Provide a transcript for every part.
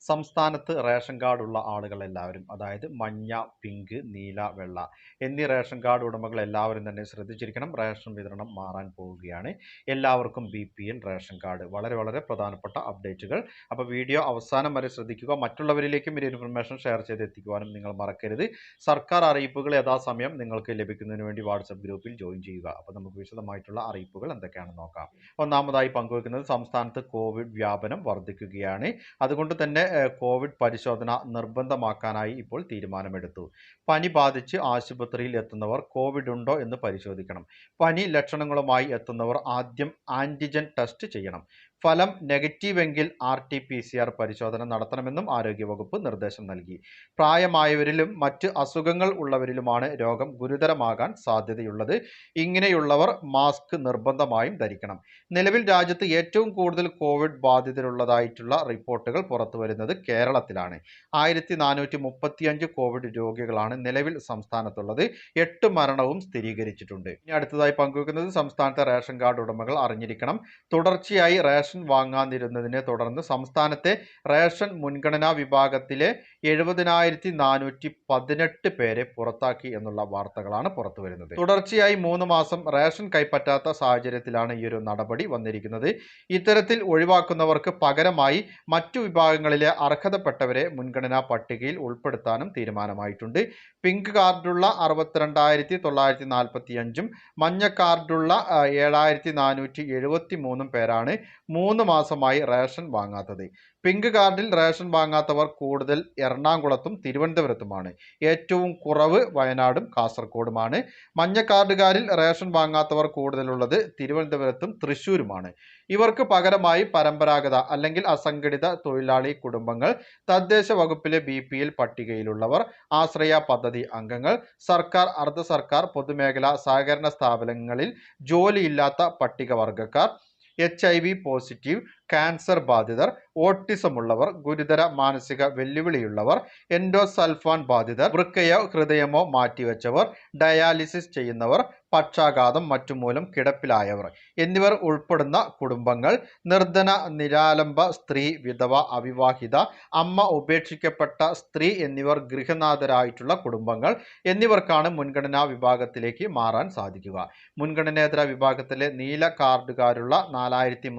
സംസ്ഥാനത്ത് ration card ഉള്ള ആളുകൾ എല്ലാവരും അതായത് മഞ്ഞ പിങ്ക് നീല വെള്ള എന്നീ റേഷൻ കാർഡ് ഉടമകൾ എല്ലാവരും തന്നെ ശ്രദ്ധിച്ചിരിക്കണം. റേഷൻ വിതരണം മാറാൻ പോവുകയാണ്. എല്ലാവർക്കും B P L ration card. വളരെ വളരെ പ്രധാനപ്പെട്ട അപ്ഡേറ്റുകൾ. അപ്പോൾ വീഡിയോ അവസാനം വരെ ശ്രദ്ധിക്കുക. മറ്റുള്ളവരിലേക്കും ഈ ഇൻഫർമേഷൻ ഷെയർ ചെയ്ത് എത്തിക്കുവാനും നിങ്ങൾ മറക്കരുത്. സർക്കാർ അറിയിപ്പുകൾ യഥാസമയം നിങ്ങൾക്ക് ലഭിക്കുന്നതിന് വേണ്ടി വാട്സപ്പ് ഗ്രൂപ്പിൽ ജോയിൻ ചെയ്യുക. അപ്പോൾ നമുക്ക് വിശദമായിട്ടുള്ള അറിയിപ്പുകൾ എന്തൊക്കെയാണെന്ന് നോക്കാം. ഒന്നാമതായി പങ്കുവെക്കുന്നത് സംസ്ഥാനത്ത് കോവിഡ് വ്യാപനം വർദ്ധിക്കുകയാണ്. അതുകൊണ്ട് തന്നെ കോവിഡ് പരിശോധന നിർബന്ധമാക്കാനായി ഇപ്പോൾ തീരുമാനമെടുത്തു. പനി ബാധിച്ച് ആശുപത്രിയിൽ എത്തുന്നവർ കോവിഡ് ഉണ്ടോ എന്ന് പരിശോധിക്കണം. പനി ലക്ഷണങ്ങളുമായി എത്തുന്നവർ ആദ്യം ആന്റിജൻ ടെസ്റ്റ് ചെയ്യണം. ഫലം നെഗറ്റീവ് എങ്കിൽ R T P C R പരിശോധന നടത്തണമെന്നും ആരോഗ്യവകുപ്പ് നിർദ്ദേശം നൽകി. പ്രായമായവരിലും മറ്റ് അസുഖങ്ങൾ ഉള്ളവരിലുമാണ് രോഗം ഗുരുതരമാകാൻ സാധ്യതയുള്ളത്. ഇങ്ങനെയുള്ളവർ മാസ്ക് നിർബന്ധമായും ധരിക്കണം. നിലവിൽ രാജ്യത്ത് ഏറ്റവും കൂടുതൽ കോവിഡ് ബാധിതരുള്ളതായിട്ടുള്ള റിപ്പോർട്ടുകൾ പുറത്തു വരുന്നത് കേരളത്തിലാണ്. ആയിരത്തി കോവിഡ് രോഗികളാണ് നിലവിൽ സംസ്ഥാനത്തുള്ളത്. എട്ട് മരണവും സ്ഥിരീകരിച്ചിട്ടുണ്ട്. ഇനി അടുത്തതായി പങ്കുവെക്കുന്നത് സംസ്ഥാനത്തെ റേഷൻ കാർഡ് ഉടമകൾ അറിഞ്ഞിരിക്കണം. തുടർച്ചയായി റേഷൻ വാങ്ങാതിരുന്നതിനെ തുടർന്ന് സംസ്ഥാനത്തെ റേഷൻ മുൻഗണനാ വിഭാഗത്തിലെ എഴുപതിനായിരത്തി നാനൂറ്റി പതിനെട്ട് പേരെ പുറത്താക്കി എന്നുള്ള വാർത്തകളാണ് പുറത്തു വരുന്നത് തുടർച്ചയായി മൂന്ന് മാസം റേഷൻ കൈപ്പറ്റാത്ത സാഹചര്യത്തിലാണ് ഈ ഒരു നടപടി വന്നിരിക്കുന്നത്. ഇത്തരത്തിൽ ഒഴിവാക്കുന്നവർക്ക് പകരമായി മറ്റു വിഭാഗങ്ങളിലെ അർഹതപ്പെട്ടവരെ മുൻഗണനാ പട്ടികയിൽ ഉൾപ്പെടുത്താനും തീരുമാനമായിട്ടുണ്ട്. പിങ്ക് കാർഡുള്ള അറുപത്തിരണ്ടായിരത്തി തൊള്ളായിരത്തി നാൽപ്പത്തി അഞ്ചും മഞ്ഞ കാർഡുള്ള ഏഴായിരത്തി നാനൂറ്റി എഴുപത്തി മൂന്നും പേരാണ് മൂന്ന് മാസമായി റേഷൻ വാങ്ങാത്തത്. പിങ്ക് കാർഡിൽ റേഷൻ വാങ്ങാത്തവർ കൂടുതൽ എറണാകുളത്തും തിരുവനന്തപുരത്തുമാണ്. ഏറ്റവും കുറവ് വയനാടും കാസർഗോഡുമാണ്. മഞ്ഞ കാർഡുകാരിൽ റേഷൻ വാങ്ങാത്തവർ കൂടുതലുള്ളത് തിരുവനന്തപുരത്തും തൃശ്ശൂരുമാണ്. ഇവർക്ക് പകരമായി പരമ്പരാഗത അല്ലെങ്കിൽ അസംഘടിത തൊഴിലാളി കുടുംബങ്ങൾ തദ്ദേശ വകുപ്പിലെ ബി പി എൽ പട്ടികയിലുള്ളവർ ആശ്രയ പദ്ധതി അംഗങ്ങൾ സർക്കാർ അർദ്ധ സർക്കാർ പൊതുമേഖലാ സഹകരണ സ്ഥാപനങ്ങളിൽ ജോലിയില്ലാത്ത പട്ടികവർഗക്കാർ HIV positive ക്യാൻസർ ബാധിതർ ഓട്ടിസം ഉള്ളവർ ഗുരുതര മാനസിക വെല്ലുവിളിയുള്ളവർ എൻഡോസൾഫാൻ ബാധിതർ വൃക്കയോ ഹൃദയമോ മാറ്റിവെച്ചവർ ഡയാലിസിസ് ചെയ്യുന്നവർ പക്ഷാഘാതം മറ്റുമൂലം കിടപ്പിലായവർ എന്നിവർ ഉൾപ്പെടുന്ന കുടുംബങ്ങൾ നിർധന നിരാലംബ സ്ത്രീ വിധവ അവിവാഹിത അമ്മ ഉപേക്ഷിക്കപ്പെട്ട സ്ത്രീ എന്നിവർ ഗൃഹനാഥരായിട്ടുള്ള കുടുംബങ്ങൾ എന്നിവർക്കാണ് മുൻഗണനാ വിഭാഗത്തിലേക്ക് മാറാൻ സാധിക്കുക. മുൻഗണനേതര വിഭാഗത്തിലെ നീല കാർഡുകാരുള്ള നാലായിരത്തി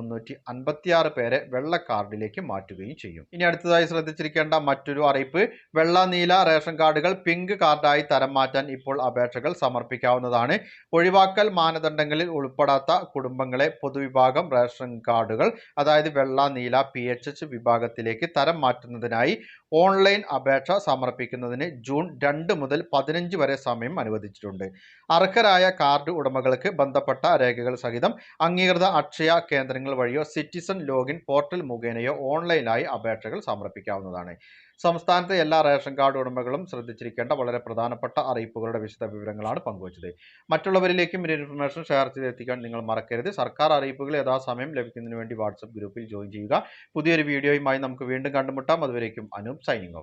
അൻപത്തിയാറ് പേരെ വെള്ള കാർഡിലേക്ക് മാറ്റുകയും ചെയ്യും. ഇനി അടുത്തതായി ശ്രദ്ധിച്ചിരിക്കേണ്ട മറ്റൊരു അറിയിപ്പ് വെള്ള നീല റേഷൻ കാർഡുകൾ പിങ്ക് കാർഡായി തരം മാറ്റാൻ ഇപ്പോൾ അപേക്ഷകൾ സമർപ്പിക്കാവുന്നതാണ്. ഒഴിവാക്കൽ മാനദണ്ഡങ്ങളിൽ ഉൾപ്പെടാത്ത കുടുംബങ്ങളെ പൊതുവിഭാഗം റേഷൻ കാർഡുകൾ അതായത് വെള്ള നീല പി വിഭാഗത്തിലേക്ക് തരം മാറ്റുന്നതിനായി ഓൺലൈൻ അപേക്ഷ സമർപ്പിക്കുന്നതിന് ജൂൺ രണ്ട് മുതൽ പതിനഞ്ച് വരെ സമയം അനുവദിച്ചിട്ടുണ്ട്. അർഹരായ കാർഡ് ഉടമകൾക്ക് ബന്ധപ്പെട്ട രേഖകൾ സഹിതം അംഗീകൃത അക്ഷയ കേന്ദ്രങ്ങൾ വഴിയോ സിറ്റിസൺ ലോഗിൻ പോർട്ടൽ മുഖേനയോ ഓൺലൈനായി അപേക്ഷകൾ സമർപ്പിക്കാവുന്നതാണ്. സംസ്ഥാനത്തെ എല്ലാ റേഷൻ കാർഡ് ഉടമകളും ശ്രദ്ധിച്ചിരിക്കേണ്ട വളരെ പ്രധാനപ്പെട്ട അറിയിപ്പുകളുടെ വിശദ വിവരങ്ങളാണ് പങ്കുവച്ചത്. മറ്റുള്ളവരിലേക്കും ഇൻഫർമേഷൻ ഷെയർ ചെയ്തെത്തിക്കാൻ നിങ്ങൾ മറക്കരുത്. സർക്കാർ അറിയിപ്പുകൾ യഥാസമയം ലഭിക്കുന്നതിന് വേണ്ടി വാട്സപ്പ് ഗ്രൂപ്പിൽ ജോയിൻ ചെയ്യുക. പുതിയൊരു വീഡിയോയുമായി നമുക്ക് വീണ്ടും കണ്ടുമുട്ടാം. അതുവരേക്കും അനൂപ് സൈനിങ്